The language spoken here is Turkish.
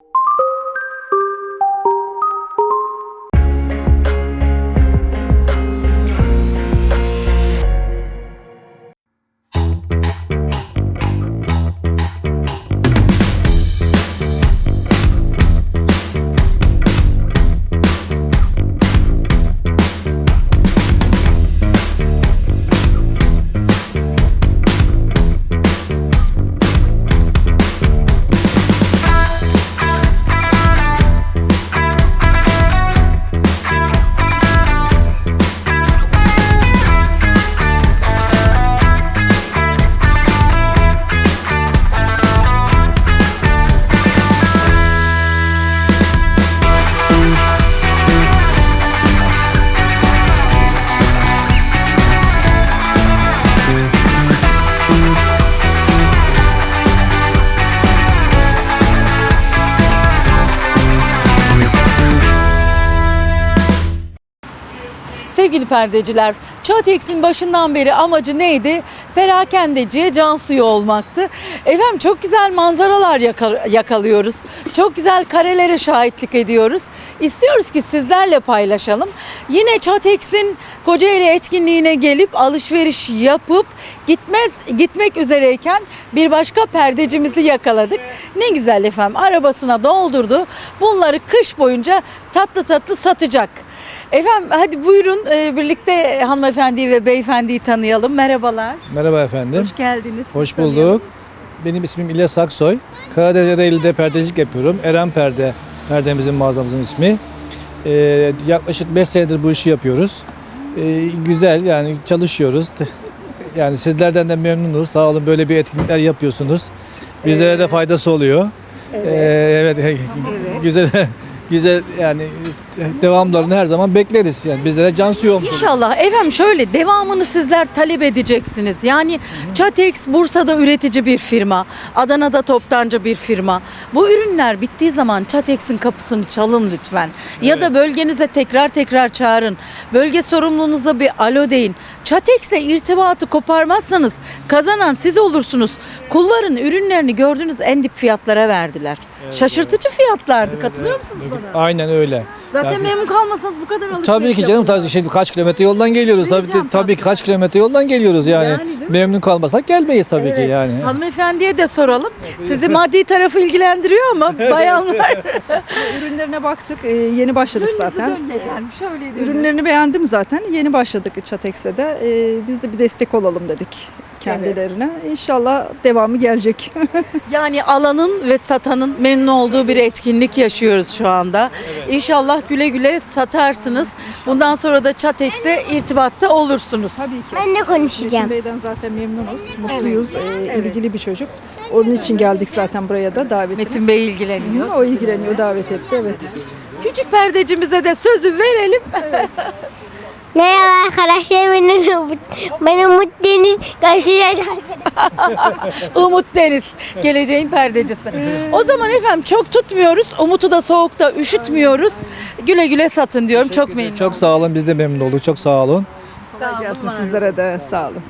you Sevgili perdeciler, Çatex'in başından beri amacı neydi? Perakendeciye can suyu olmaktı. Efendim çok güzel manzaralar yaka- yakalıyoruz. Çok güzel karelere şahitlik ediyoruz. İstiyoruz ki sizlerle paylaşalım. Yine Çatex'in Kocaeli etkinliğine gelip alışveriş yapıp gitmez gitmek üzereyken bir başka perdecimizi yakaladık. Ne güzel efendim arabasına doldurdu. Bunları kış boyunca tatlı tatlı satacak. Efendim hadi buyurun e, birlikte hanımefendiyi ve beyefendiyi tanıyalım. Merhabalar. Merhaba efendim. Hoş geldiniz. Hoş Sizi tanıyalım. bulduk. Benim ismim İlyas Aksoy. Karadeniz perdecilik yapıyorum. Eren Perde perdemizin mağazamızın ismi. Ee, yaklaşık 5 senedir bu işi yapıyoruz. Ee, güzel yani çalışıyoruz. Yani sizlerden de memnunuz. Sağ olun böyle bir etkinlikler yapıyorsunuz. Bizlere de faydası oluyor. Evet. evet. Güzel güzel yani devamlarını her zaman bekleriz. Yani bizlere can suyu olmuş. İnşallah efendim şöyle devamını sizler talep edeceksiniz. Yani Çatex Bursa'da üretici bir firma, Adana'da toptancı bir firma. Bu ürünler bittiği zaman Çatex'in kapısını çalın lütfen. Ya da bölgenize tekrar tekrar çağırın. Bölge sorumlunuza bir alo deyin. Çatex'le irtibatı koparmazsanız kazanan siz olursunuz. Kulların ürünlerini gördüğünüz en dip fiyatlara verdiler. Şaşırtıcı fiyatlardı. Katılıyor musunuz bana? Aynen öyle. Zaten Yani- memnun kalmasanız bu kadar alışveriş Tabii ki canım yapılmaz. tabii şey kaç kilometre yoldan geliyoruz tabii Vereceğim tabii ki kaç kilometre yoldan geliyoruz yani. Yani değil mi? Memnun kalmasak gelmeyiz tabii ki Evet. yani. Hanımefendiye de soralım. Sizi maddi tarafı ilgilendiriyor ama bayanlar. Ürünlerine baktık. Ee, yeni başladık zaten. Dönün efendim. Şöyle dönün. Ürünlerini beğendim zaten. Yeni başladık Çatex'e de. Ee, biz de bir destek olalım dedik kendilerine. İnşallah devamı gelecek. Yani alanın ve satanın memnun olduğu bir etkinlik yaşıyoruz şu anda. İnşallah güle güle satarsınız. Bundan sonra da Çatex'e irtibatta olursunuz. Tabii ki. Ben de konuşacağım. Metin Bey'den zaten memnunuz, mutluyuz. Ee, ilgili bir çocuk. Onun için geldik zaten buraya da davet Metin Bey ilgileniyor. O ilgileniyor, davet etti. Evet. Küçük perdecimize de sözü verelim. Merhaba arkadaşlar benim Umut. Ben Umut Deniz karşıya Umut Deniz geleceğin perdecisi. O zaman efendim çok tutmuyoruz. Umut'u da soğukta üşütmüyoruz. Güle güle satın diyorum. Çok memnun. Çok sağ olun biz de memnun olduk çok sağ olun. Sağ olun, Gelsin var olun. sizlere de sağ olun.